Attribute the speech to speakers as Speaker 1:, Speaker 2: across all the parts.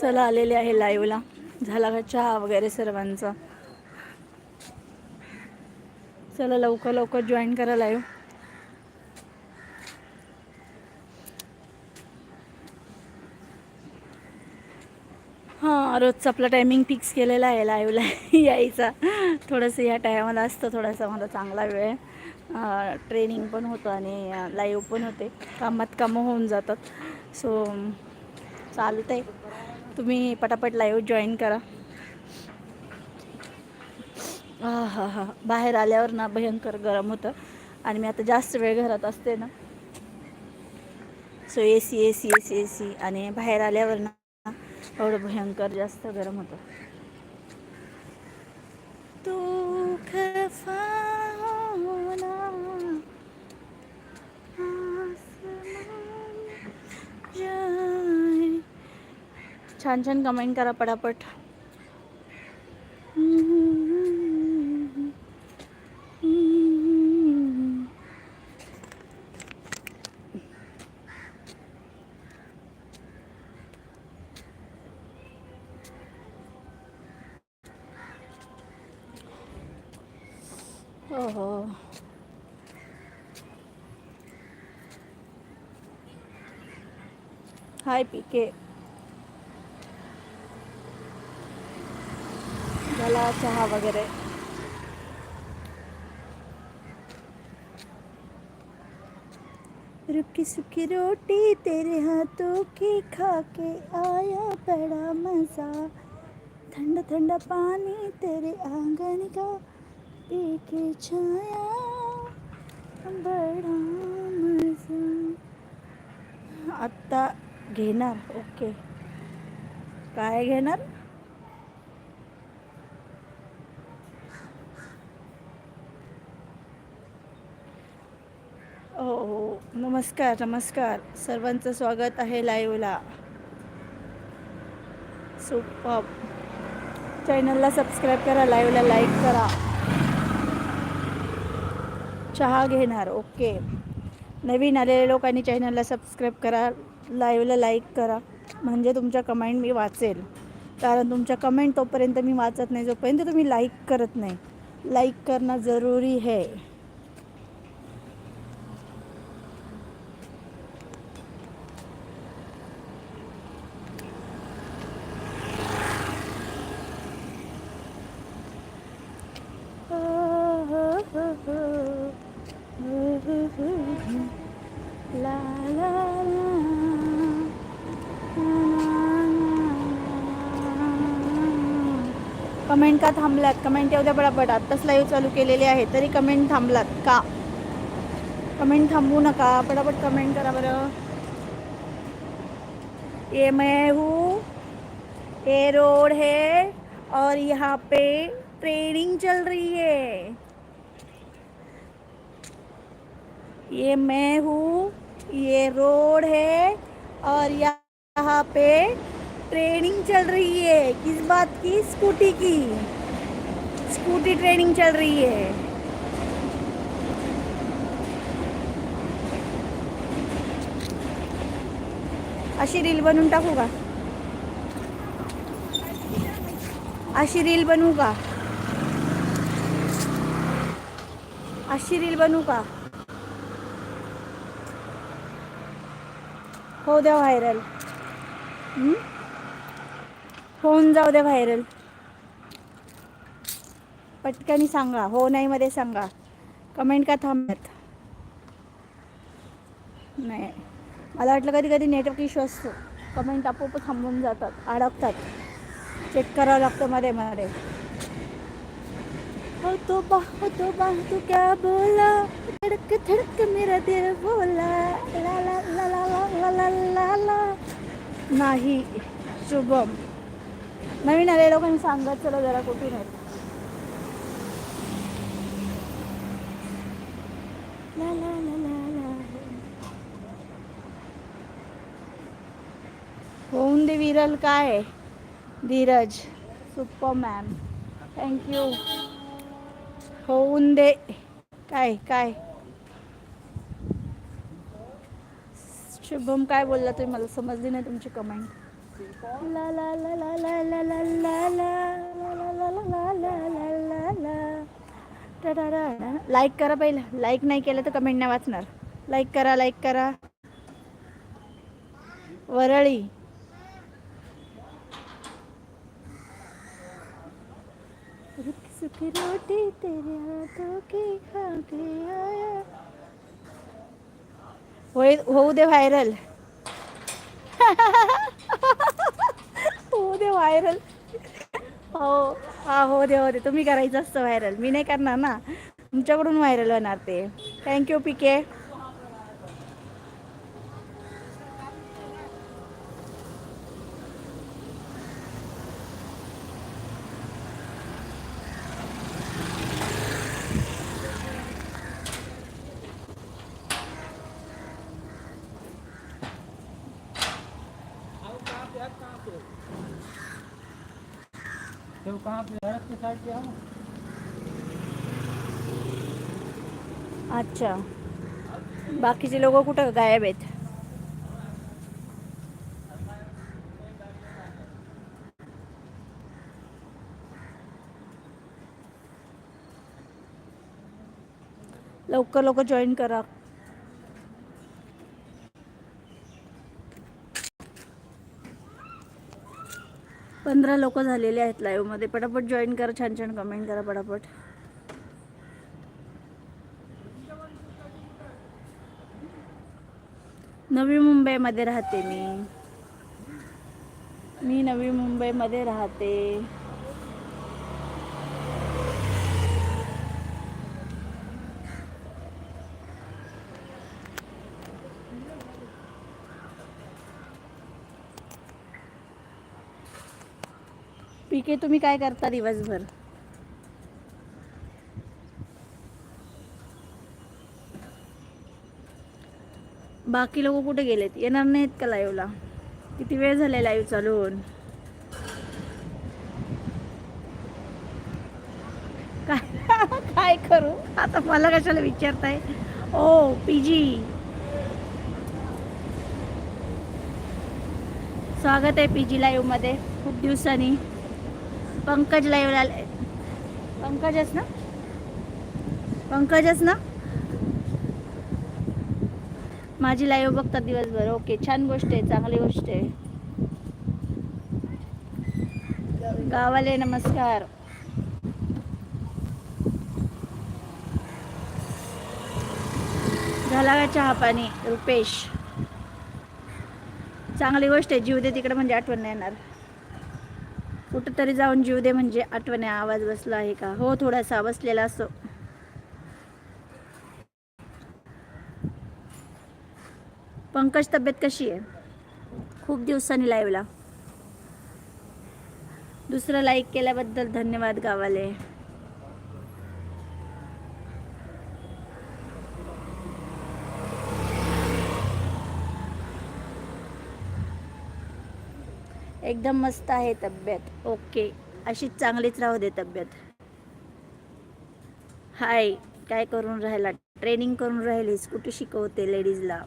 Speaker 1: चला आलेले आहे लाईव्हला झाला का चहा वगैरे सर्वांचा? चला लवकर लवकर जॉईन करा लाईव्ह हां रोजचा आपला टायमिंग फिक्स केलेला आहे लाईव्हला यायचा. थोडंसं या टायमाला असतं थोडासा मला चांगला वेळ. ट्रेनिंग पण होतं आणि लाईव्ह पण होते. कामात कामं होऊन जातात. सो चालतंय तुम्ही पटापट लाईव्ह जॉईन करा. हा हा हा बाहेर आल्यावर ना भयंकर गरम होतं. आणि मी आता जास्त वेळ घरात असते ना. So A C A C A C A C आणि बाहेर आल्यावर ना एवढं भयंकर जास्त गरम होतं. छान छान कमेंट करा पटापट. हो हो हाय पीके झाला चहा वगैरे. रुकी सुखी रोटी तेरे हाथों की खा के आया बड़ा मज़ा. ठंडा ठंडा पानी तेरे आंगन का पी के छाया. बड़ा मज़ा. आत्ता घेणार ओके. काय घेणार? हो हो. नमस्कार नमस्कार. सर्वांचं स्वागत आहे लाईव्हला सुपर चॅनलला सबस्क्राईब करा लाईव्हला लाईक करा. चहा घेणार ओके नवीन आलेल्या लोकांनी चॅनलला सबस्क्राईब करा लाईव्हला लाईक करा. म्हणजे तुमच्या कमेंट मी वाचेल. कारण तुमच्या कमेंट तोपर्यंत मी वाचत नाही जोपर्यंत तुम्ही लाईक करत नाही. लाईक करणं जरुरी है ला ला कमेंट का थांबलात कमेंट एवढ्या द्या पटापट आत्ताच लाईव्ह चालू केलेले आहे. तरी कमेंट थांबलात का? कमेंट थांबवू नका. पटापट कमेंट करा बरं. ये मैं हूँ. ये रोड है. और यहाँ पे ट्रेनिंग चल रही है. ये मैं हूँ. ये रोड है. और यहाँ पे ट्रेनिंग चल रही है. किस बात की? स्कूटी की. स्कूटी ट्रेनिंग चल रही है। अशी रील बनवून टाकू का? अशी रील बनवू का? अशी रील बनवू का? हो द्या व्हायरल होऊन जाऊ द्या व्हायरल पटकनी सांगा. हो नाही मध्ये सांगा. कमेंट का थांबत? नाही. मला वाटलं कधी कधी नेटवर्क इश्यू असतो. कमेंट आपोआप थांबून जातात अडकतात. चेक करावं लागतं मध्ये मध्ये. हो तो बा हो तो बा तू क्या बोला? धड़क धड़क मेरा दिल बोला. ला ला ला ला ला ला ला ला नाही शुभम. नवीन आले लोकांनी सांगत चला जरा कुठून आहेत. ला ला ला ला ला होऊन दे विरल काय धीरज सुपर मॅम थँक्यू होऊन दे काय काय शुभम काय बोलला तुम्ही मला समजली नाही तुमची कमेंट ला ला ला ला ला ला ला ला ला ला ला ला ला ला. लाईक करा पहिलं. लाईक नाही केलं तर कमेंट नाही वाचणार. लाईक करा लाईक करा. वरळी. सुख रोटी तेरे हाथों की आया. होऊ दे व्हायरल होऊ दे व्हायरल हो हा हो दे हो दे. तुम्ही करायचं असतं व्हायरल मी नाही करणार ना. तुमच्याकडून व्हायरल होणार ते. थँक्यू पी
Speaker 2: के कहाँ पे है के साइड पे आओ
Speaker 1: अच्छा. बाकीचे लोक कुठं गायब आहेत? लवकर लोक जॉईन करा. पंधरा लोक झालेले आहेत लाईव्हमध्ये पटापट जॉईन करा छान छान कमेंट करा पटापट. नवी मुंबईमध्ये राहते मी. मी नवी मुंबईमध्ये राहते. पीके तुम्ही काय करता दिवसभर? बाकी लोक कुठे गेलेत? येणार नाहीत का लाईव्हला किती वेळ झालाय लाईव्ह चालू होऊन काय? काय करू? आता मला कशाला विचारताय? ओ पीजी स्वागत आहे पीजी लाईव्हमध्ये खूप दिवसांनी. पंकज लाईव्ह पंकजच ना? पंकजच ना? माझी लाईव्ह बघतात दिवसभर. ओके छान गोष्ट आहे चांगली गोष्ट आहे. गावाले नमस्कार. झाला का चहा पाणी रुपेश. चांगली गोष्ट आहे जीव दे तिकडे म्हणजे आठवण नाही येणार. कुठंतरी जाऊन जीव दे म्हणजे आठवण आहे, आवाज बसला आहे का? हो थोडासा बसलेला असतो पंकज तब्येत कशी आहे? खूप दिवसांनी लाईव्हला दुसरं लाईक केल्याबद्दल धन्यवाद गावाले. एकदम मस्त आहे तब्येत. ओके. अशीच चांगलीच राहू दे तब्येत. हाय काय करून राहिला? ट्रेनिंग करून राहिलीस? कुठे शिकवते लेडीजला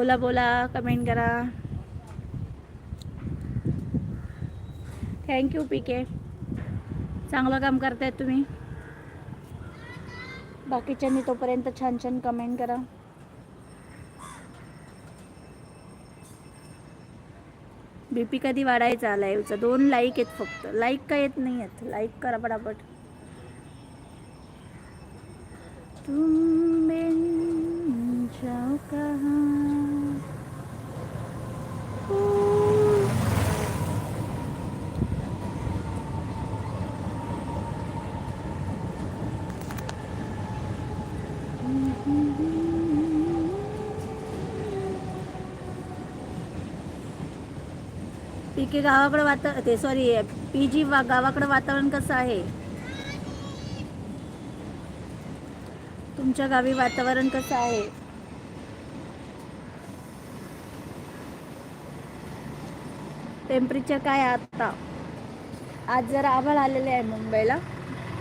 Speaker 1: बोला बोला कमेंट करा. थँक्यू पी के चांगलं काम करतायत तुम्ही. बाकीच्यांनी तोपर्यंत छान छान कमेंट करा. बी पी कधी वाढायचा? लाईव्हचा दोन लाईक आहेत फक्त. लाईक का येत नाही आहेत लाईक करा पटापट तुम बिन जाओ कहाँ पीके गावाकडे वाता ते सॉरी पी जी वा गावाकडं वातावरण कसं आहे? तुमच्या गावी वातावरण कसं आहे? टेम्परेचर काय आहे आज जरा आभाळ आलेले आहे मुंबईला.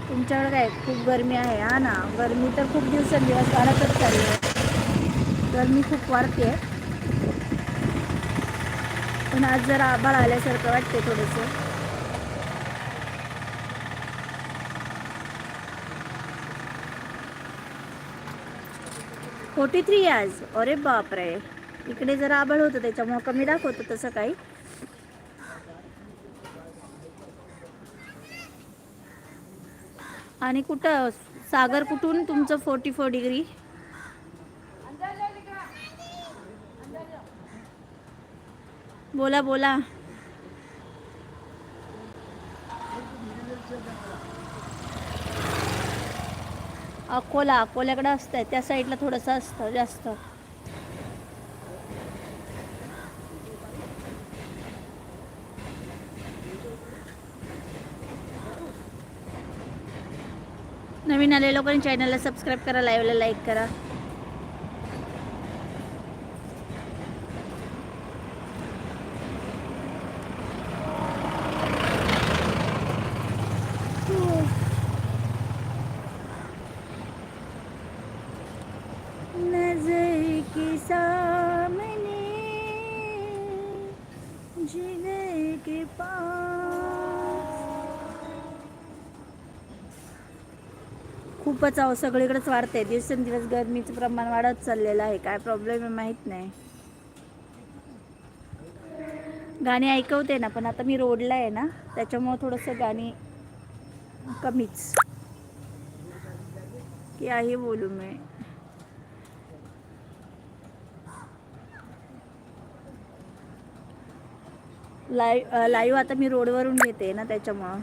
Speaker 1: तुमच्याकडे काय खूप गरमी आहे हा ना? गरमी तर खूप दिवसांदिवस वाढतच चालली आहे. गरमी खूप वाढते पण आज जरा आभाळ आल्यासारखं वाटते थोडंसं. फोर्टी थ्री आज अरे बापरे. इकडे जरा आभाळ होतं त्याच्यामुळं कमी दाखवतं तसं काही. आणि कुठं सागर कुठून? तुमचं फोर्टी फोर डिग्री बोला बोला. अकोला अकोल्याकडं असतं त्या साईडला थोडंसं असतं जास्त. नवीन आलेल्या लोकांनी चॅनलला सबस्क्राईब करा लाईव्हला लाईक करा. खूपच अहो सगळीकडेच वाढते दिवसेंदिवस गरमीचं प्रमाण वाढत चाललेलं आहे. काय प्रॉब्लेम आहे माहीत नाही. गाणी ऐकवते ना पण आता मी रोडला आहे ना त्याच्यामुळं थोडंसं गाणी कमीच. की आहे बोलू मी लाईव्ह लाईव्ह आता मी रोडवरून घेते ना त्याच्यामुळं.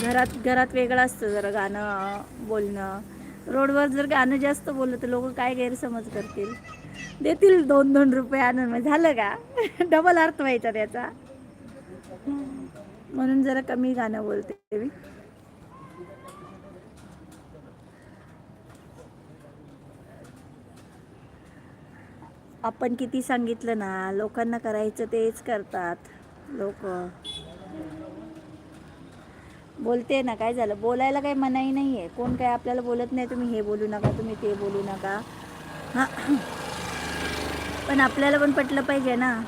Speaker 1: घरात घरात वेगळं असतं जरा गाणं बोलणं. रोडवर जर गाणं जास्त बोललं तर लोक काय गैरसमज करतील? देतील दोन दोन रुपये आणून. मग झालं का? डबल अर्थ व्हायचा त्याचा. म्हणून जरा कमी गाणं बोलते मी. आपण किती सांगितलं ना लोकांना करायचं तेच करतात लोक. बोलते ना काय झालं? बोलायला काही मनाई नाही आहे कोण काय आपल्याला बोलत नाही तुम्ही हे बोलू नका तुम्ही ते बोलू नका. हां. पण आपल्याला पण पटलं पाहिजे ना.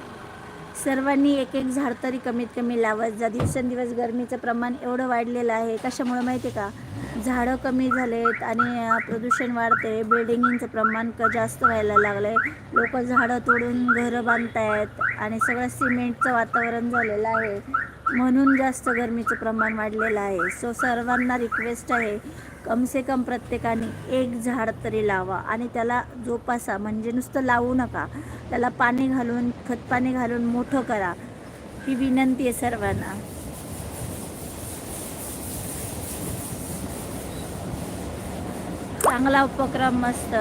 Speaker 1: सर्वांनी एक एक झाड तरी कमीत कमी लावत जा दिवसेंदिवस गरमीचं प्रमाण एवढं वाढलेलं आहे. कशामुळं माहिती आहे का? झाडं कमी झालेत आणि प्रदूषण वाढते बिल्डिंगींचं प्रमाण क जास्त व्हायला लागलं आहे लोक झाडं तोडून घरं बांधतायत आणि सगळं सिमेंटचं वातावरण झालेलं आहे. म्हणून जास्त गरमीचं प्रमाण वाढलेलं आहे. सो सर्वांना रिक्वेस्ट आहे कमसे कम प्रत्येकाने एक झाड तरी लावा आणि त्याला जोपासा. म्हणजे नुसतं लावू नका. त्याला पाणी घालून खतपाणी घालून मोठं करा. ही विनंती आहे सर्वांना. चांगला उपक्रम मस्त.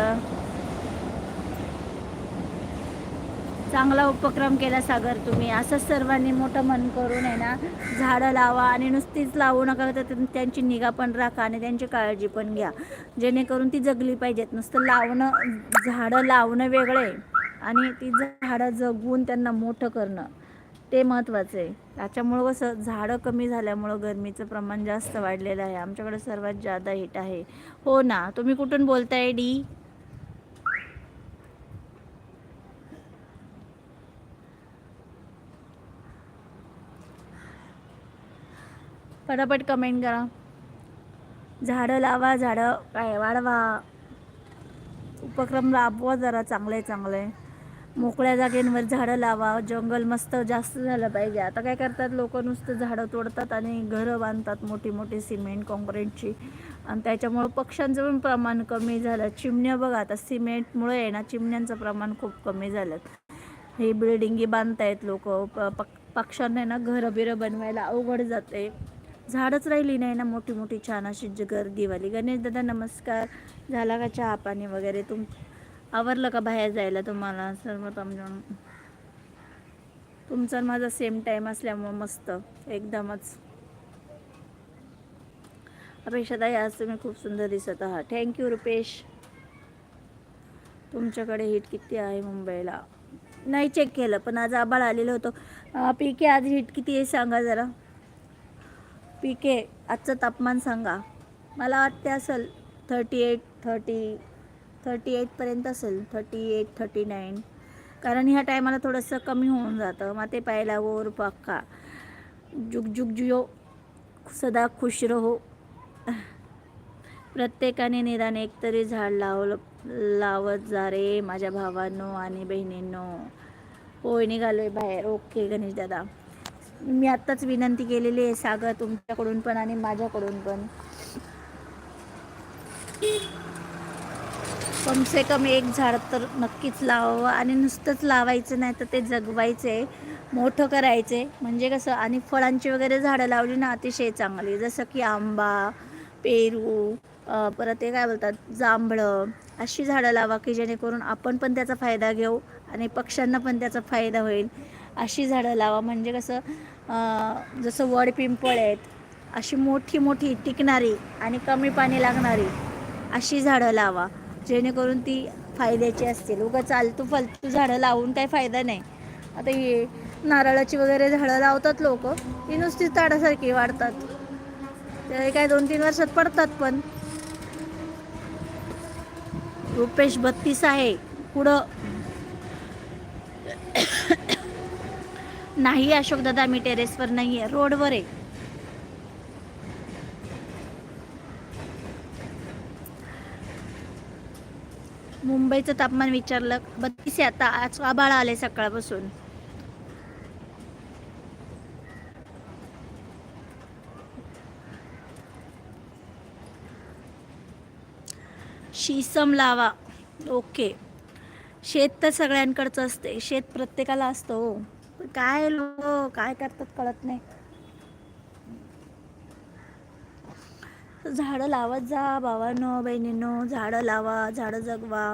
Speaker 1: चांगला उपक्रम केला सागर तुम्ही. असंच सर्वांनी मोठं मन करून आहे ना झाडं लावा आणि नुसतीच लावू नका तर त्यांची निगा पण राखा आणि त्यांची काळजी पण घ्या. जेणेकरून ती जगली पाहिजेत. नुसतं लावणं झाडं लावणं वेगळं आहे आणि ती झाडं जगवून त्यांना मोठं करणं ते महत्त्वाचं आहे. त्याच्यामुळं कसं झाडं कमी झाल्यामुळं गरमीचं प्रमाण जास्त वाढलेलं आहे. आमच्याकडे सर्वात जादा हिट आहे. हो ना तुम्ही कुठून बोलताय डी? पटापट कमेंट करा. झाडं लावा झाडं काय वाढवा उपक्रम राबवा जरा चांगले चांगले मोकळ्या जागेंवर झाडं लावा जंगल मस्त जास्त झालं पाहिजे. आता काय करतात लोक? नुसतं झाडं तोडतात आणि घरं बांधतात मोठी मोठी सिमेंट कॉन्क्रीटची आणि त्याच्यामुळं पक्ष्यांचं पण प्रमाण कमी झालं. चिमण्या बघा आता सिमेंटमुळे आहे ना चिमण्यांचं प्रमाण खूप कमी झालं. हे बिल्डिंगी बांधतायत लोक. पक्ष्यांना ना घरं बिरं बनवायला अवघड जाते. झाडच राहिली नाही ना मोठी मोठी छान अशी गर्दीवाली गणेश दादा नमस्कार. झाला का चहा पाणी वगैरे तुम? आवरलं का बाहेर जायला तुम्हाला? सर्व समजून तुमचा माझा सेम टाईम असल्यामुळं मस्त एकदमच. अपेक्षाताई आज तुम्ही खूप सुंदर दिसत आहात. Thank you Rupesh. तुमच्याकडे हीट किती आहे मुंबईला? नाही चेक केलं पण आज आबाळ आलेलं होतं. पी के आज हीट किती आहे सांगा जरा. पी के आजचं तापमान सांगा. मला वाटते असेल थर्टी एट थर्टी थर्टी एटपर्यंत असेल. थर्टी एट थर्टी नाईन कारण ह्या टायमाला थोडंसं कमी होऊन जातं. माते पायला पाहायला गोर पक्का. जुग जुग जुयो सदा खुश रहो. प्रत्येकाने निदान एकतरी झाड लावलं लावत जा रे माझ्या भावांनो आणि बहिणींनो. होय आहे बाहेर. ओके गणेश दादा. मी आत्ताच विनंती केलेली आहे सागर तुमच्याकडून पण आणि माझ्याकडून पण. कमसे कम एक झाड तर नक्कीच लावावं आणि नुसतंच लावायचं नाही तर ते जगवायचे मोठं करायचे. म्हणजे कसं आणि फळांची वगैरे झाडं लावली ना अतिशय चांगली. जसं की आंबा पेरू परत ते काय बोलतात जांभळं अशी झाडं लावा की जेणेकरून आपण पण त्याचा फायदा घेऊ आणि पक्ष्यांना पण त्याचा फायदा होईल. अशी झाडं लावा. म्हणजे कसं जसं वड पिंपळ आहेत अशी मोठी मोठी टिकणारी आणि कमी पाणी लागणारी अशी झाडं लावा. जेणेकरून ती फायद्याची असतील. उगा चालतू फालतू झाडं लावून काही फायदा नाही. आता हे नारळाची वगैरे झाडं लावतात लोक ती नुसतीच ताडासारखी वाढतात. ते काय दोन तीन वर्षात पडतात पण. रुपेश बत्तीस आहे. पुढं. नाही अशोक दादा मी टेरेसवर नाही आहे रोडवर आहे. मुंबईचं तापमान विचारलं बत्तीस आहे आता आज आबाळ आले सकाळपासून. शीसम लावा. ओके. शेत तर सगळ्यांकडचं असते. शेत प्रत्येकाला असतं हो. काय लोक काय करतात कळत नाही. झाडं लावत जा भावानो बहिणींनो झाडं लावा झाडं जगवा.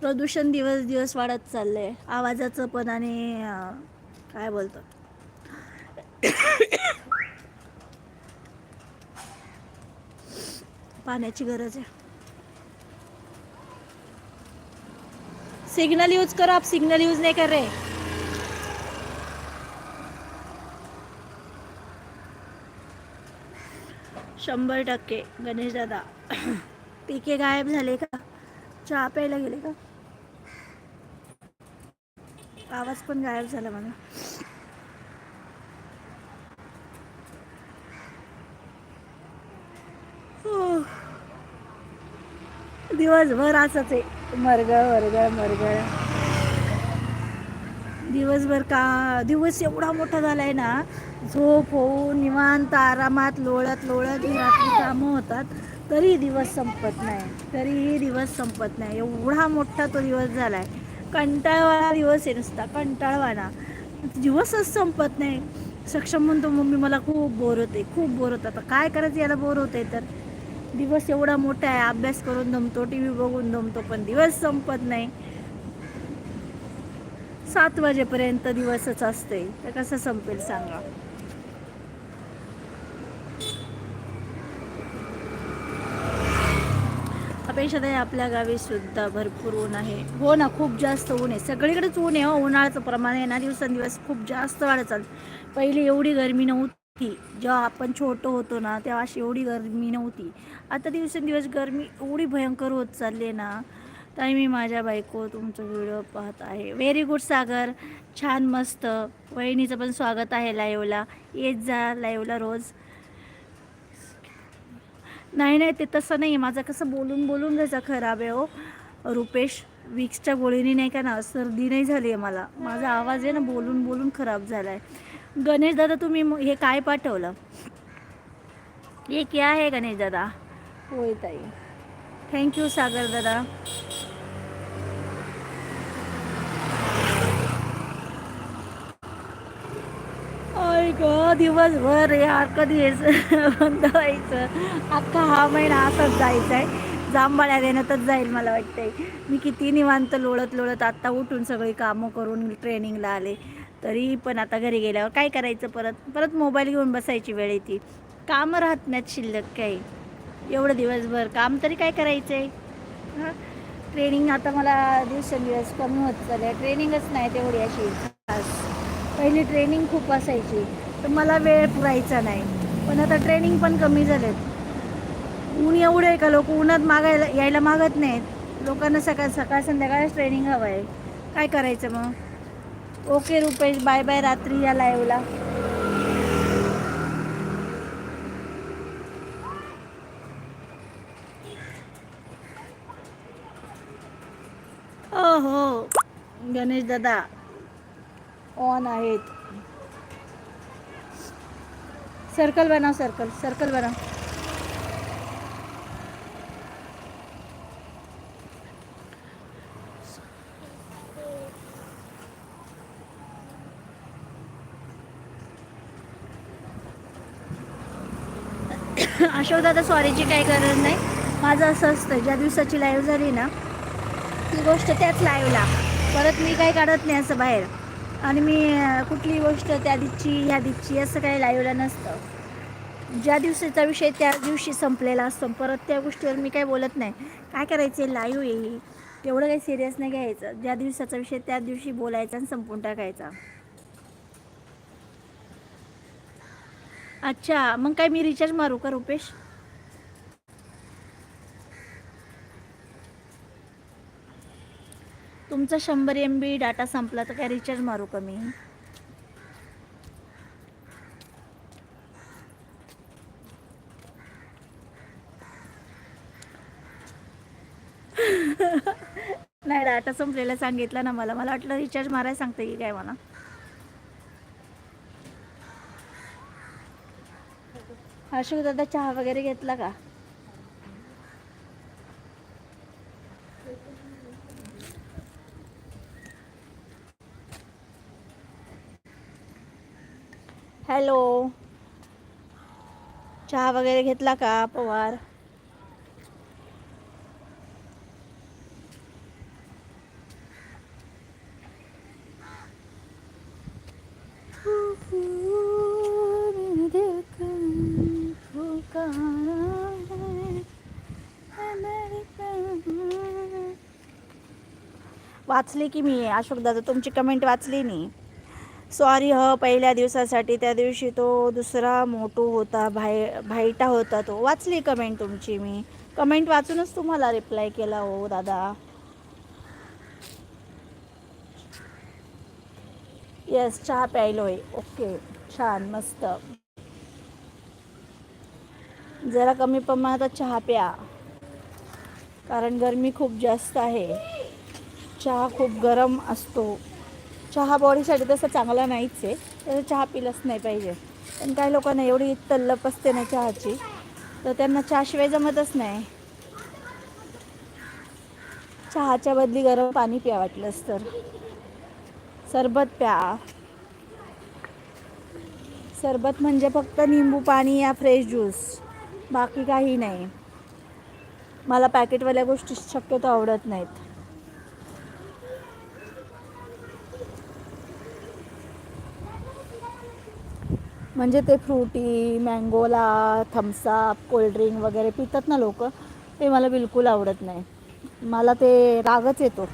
Speaker 1: प्रदूषण दिवस दिवस वाढत चाललंय. आवाजाचं पण आणि काय बोलतो? पाण्याची गरज आहे. सिग्नल यूज करो आप सिग्नल यूज नाही कर रहे. शंभर टक्के गणेश दादा. पिके गायब झाले का? चहा प्यायला गेले का? आवाज पण गायब झाला मला. हो. दिवसभर असंच आहे. मरगळ वरगळ मरगळ. दिवसभर का दिवस एवढा मोठा झाला आहे ना झोप होऊन निवांत आरामात लोळत लोळत रात्री कामं होतात तरी दिवस संपत नाही तरीही दिवस संपत नाही. एवढा मोठा तो दिवस झाला आहे कंटाळवाणा दिवस आहे नुसता कंटाळवाणा. दिवसच संपत नाही. सक्षम म्हणतो मम्मी मला खूप बोर होते खूप बोर होतं. आता काय करायचं याला बोर होते तर? दिवस एवढा मोठा आहे अभ्यास करून दमतो टी व्ही बघून दमतो पण दिवस संपत नाही. सात वाजेपर्यंत दिवसच असते. तर कसं संपेल सांगा. अपेक्षा आहे आपल्या गावी सुद्धा भरपूर ऊन आहे. हो ना खूप जास्त ऊन आहे. सगळीकडेच ऊन आहे हो. उन्हाळ्याचं प्रमाण आहे ना दिवसेंदिवस खूप जास्त वाढत चालतं पहिली एवढी गरमी नव्हती. जेव्हा आपण छोटं होतो ना तेव्हा अशी एवढी गरमी नव्हती. आता दिवसेंदिवस गरमी एवढी भयंकर होत चालली आहे ना ताई मी माझ्या बायको तुमचा व्हिडिओ पाहत आहे. Very good Sagar. छान मस्त. वहिनीचं पण स्वागत आहे लाईव्हला येत जा लाईव्हला रोज. नाही नाही ते तसं नाही माझं कसं बोलून बोलून घ्यायचा खराब आहे हो. रुपेश विक्सच्या गोळीने नाही का ना सर्दी नाही झाली आहे मला. माझा आवाज आहे ना बोलून बोलून खराब झाला आहे गणेश दादा तुम्ही हे काय पाठवलं? हे क्या आहे गणेश दादा? होय ताई. थँक्यू सागर दादा दिवसभर यार कधी यायचं बंद व्हायचं? अख्खा हा महिना असाच जायचा आहे. जांभळ्या देण्यातच जाईल मला वाटतंय. मी किती निवांत लोळत लोळत आत्ता उठून सगळी कामं करून ट्रेनिंगला आले. तरी पण आता घरी गेल्यावर काय करायचं परत? परत मोबाईल घेऊन बसायची वेळ येते कामं राहत नाहीत शिल्लक काही. एवढं दिवसभर काम तरी काय करायचं आहे ट्रेनिंग आता मला दिवसेंदिवस कमी होत आहे ट्रेनिंगच नाही तेवढी अशी खास. पहिली ट्रेनिंग खूप असायची तर मला वेळ पुरायचा नाही. पण आता ट्रेनिंग पण कमी झालेत. ऊन एवढं आहे का लोक? उन्हात मागायला यायला मागत नाहीत. लोकांना सकाळ सकाळ संध्याकाळच ट्रेनिंग हवं आहे काय करायचं मग? ओके रुपेश बाय बाय रात्री या लाईव्हला ओ हो गणेश दादा. ऑन आहेत. सर्कल बनाव सर्कल सर्कल बनाव. अशोक दादा सॉरीची काही गरज नाही. माझं असं असतं ज्या दिवसाची लाईव्ह झाली ना ती गोष्ट त्याच लाईव्हला परत मी काही काढत नाही असं बाहेर. आणि मी कुठली गोष्ट त्या दिवशी ह्या दिवशी असं काही लाईव्हला नसतं. ज्या दिवशीचा विषय त्या दिवशी संपलेला असतो. परत त्या गोष्टीवर मी काही बोलत नाही. काय करायचं? लाईव्ह येईल तेवढं काही सिरियस नाही घ्यायचं. ज्या दिवसाचा विषय त्या दिवशी बोलायचा आणि संपून टाकायचा. अच्छा मग काय मी रिचार्ज मारू का रुपेश? तुमचा शंभर एम बी डाटा संपला तर काय रिचार्ज मारू का मी? नाही डाटा संपलेला सांगितलं ना मला. मला वाटलं रिचार्ज मारायला सांगते की काय मला अशोक दादा चहा वगैरे घेतला का? चहा वगैरे घेतला का पवार? वाचली की मी अशोकदा तुमची कमेंट वाचली नाही सॉरी ह पहिल्या दिवसासाठी. त्या दिवशी तो दुसरा मोटू होता भाई भाईटा होता तो. वाचली कमेंट तुमची मी. कमेंट वाचूनच तुम्हाला रिप्लाय केला हो दादा. येस चहा प्यायलोय. ओके छान मस्त. जरा कमी प्रमाणात चहा प्या. कारण गरमी खूप जास्त आहे. चहा खूप गरम असतो. चहा बॉडीसाठी तसं चांगला नाहीच आहे तर चहा पिलंच नाही पाहिजे. पण काही लोकांना एवढी तल्लप असते ना चहाची तर त्यांना चहाशिवाय जमतच नाही. चहाच्या बदली गरम पाणी प्या वाटलंच तर. सरबत प्या. सरबत म्हणजे फक्त निंबू पाणी या फ्रेश ज्यूस. बाकी काही नाही. मला पॅकेटवाल्या गोष्टी शक्यतो आवडत नाहीत. म्हणजे ते फ्रुटी मँगोला थम्सअप कोल्ड्रिंक वगैरे पितात ना लोक ते मला बिलकुल आवडत नाही. मला ते रागच येतो.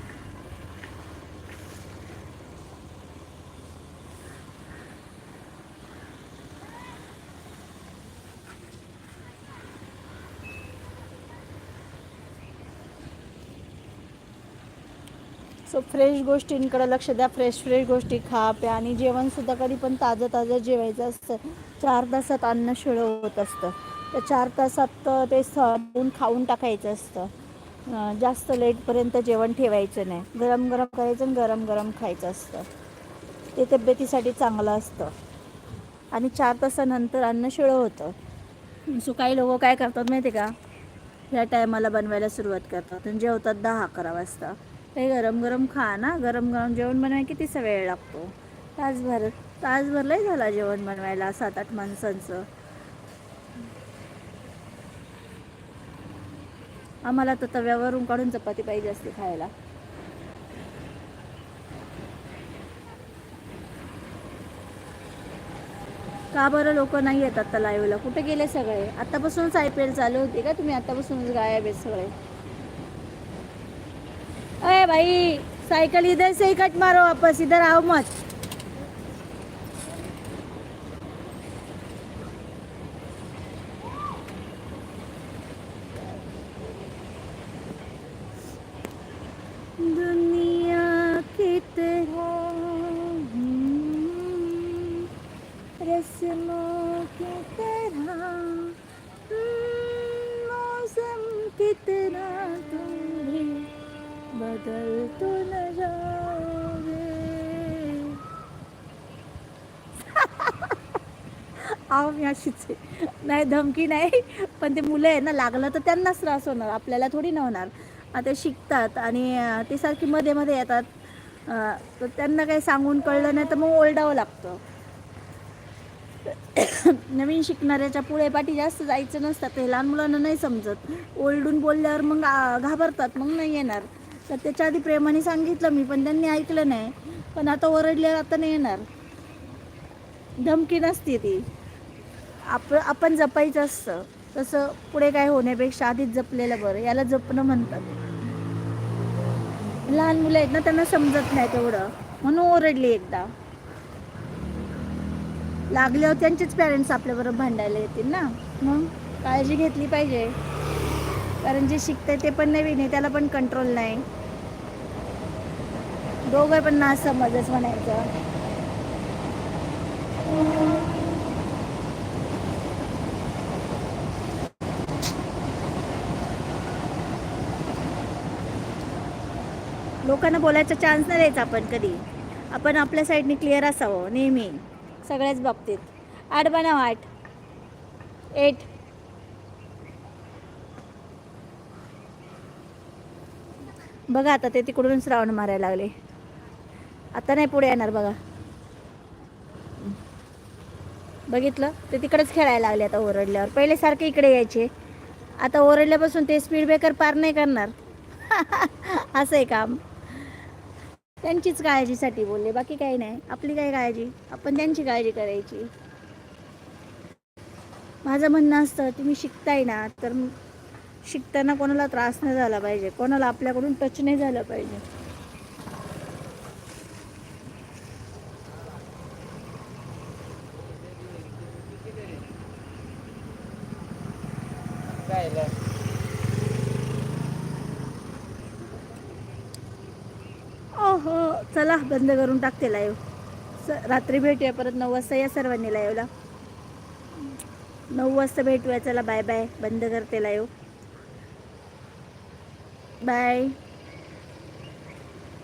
Speaker 1: सो फ्रेश गोष्टींकडे लक्ष द्या. फ्रेश फ्रेश गोष्टी खा प्या आणि जेवणसुद्धा कधी पण ताजं ताजं जेवायचं असतं. चार तासात अन्न शिळं होत असतं. तर चार तासात ते सळून खाऊन टाकायचं असतं. जास्त लेटपर्यंत जेवण ठेवायचं नाही. गरम गरम करायचं आणि गरम गरम खायचं असतं. ते तब्येतीसाठी चांगलं असतं. आणि चार तासानंतर अन्न शिळं होतं. सो काही लोक काय करतात माहिती आहे का? ह्या टायमाला बनवायला सुरुवात करतात. आणि जेवतात दहा अकरा वाजता. हे गरम गरम खा ना. गरम गरम जेवण बनवायला कितीसा वेळ लागतो? तासभर तासभर लय झाला जेवण बनवायला सात आठ माणसांचं. आम्हाला तर तव्यावरून काढून चपाती पाहिजे असते खायला. का बरं लोक नाही येतात आता लाईव्हला कुठे गेले सगळे? आतापासूनच आय पी एल चालू होती का तुम्ही? आतापासूनच गायब आहेत सगळे. भाई साइकिल इधर से ही कट मारो वापस इधर आओ मत. दुनिया की तरह रस्मों की तरह मौसम की तरह. बदल तो न जाओगे अहो मी अशीच आहे. नाही धमकी नाही पण ते मुलं आहे ना लागलं तर त्यांनाच त्रास होणार आपल्याला थोडी ना होणार. आता ते शिकतात आणि ते सारखी मध्ये मध्ये येतात. तर त्यांना काही सांगून कळलं नाही तर मग ओरडावं लागतं. नवीन शिकणाऱ्याच्या पुढे पाठी जास्त जायचं नसतात ते लहान मुलांना नाही समजत. ओरडून बोलल्यावर मग घाबरतात मग नाही येणार. तर त्याच्या आधी प्रेमाने सांगितलं मी पण त्यांनी ऐकलं नाही. पण आता ओरडल्यावर आता नाही येणार. धमकी नसते ती. आप आपण जपायचं असतं. तसं पुढे काय होण्यापेक्षा आधीच जपलेलं बरं. याला जपणं म्हणतात. लहान मुलं आहेत ना त्यांना समजत नाही तेवढं. म्हणून ओरडली एकदा. लागल्यावर त्यांचेच पॅरेंट्स आपल्याबरोबर भांडायला येतील ना. मग काळजी घेतली पाहिजे. कारण जे शिकतंय ते पण नवीन आहे त्याला पण कंट्रोल नाही. दोघं पण ना समजच म्हणायचं. लोकांना बोलायचा चान्स नाही द्यायचा आपण कधी. आपण आपल्या साईडने क्लिअर असावं नेहमी. सगळ्याच बाबतीत. आठ बनाव आठ. एट बघा आता ते तिकडूनच राऊंड मारायला लागले. आता नाही पुढे येणार बघा. बघितलं? ते तिकडेच खेळायला लागले आता ओरडल्यावर. पहिले सारखे इकडे यायचे. आता ओरडल्यापासून ते स्पीड ब्रेकर पार नाही करणार. असं आहे काम. त्यांचीच काळजीसाठी बोलले. बाकी काही नाही. आपली काय काळजी? आपण त्यांची काळजी करायची. माझं म्हणणं असतं तुम्ही शिकताय ना तर शिकताना कोणाला त्रास नाही झाला पाहिजे. कोणाला आपल्याकडून टच नाही झालं पाहिजे
Speaker 2: काय झालं?
Speaker 1: ओहो चला बंद करून टाकते लाईव्ह स रात्री भेटूया परत नऊ वाजता या सर्वांनी लाईवला नऊ वाजता भेटूया चला बाय बाय बंद करते लाईव्ह बाय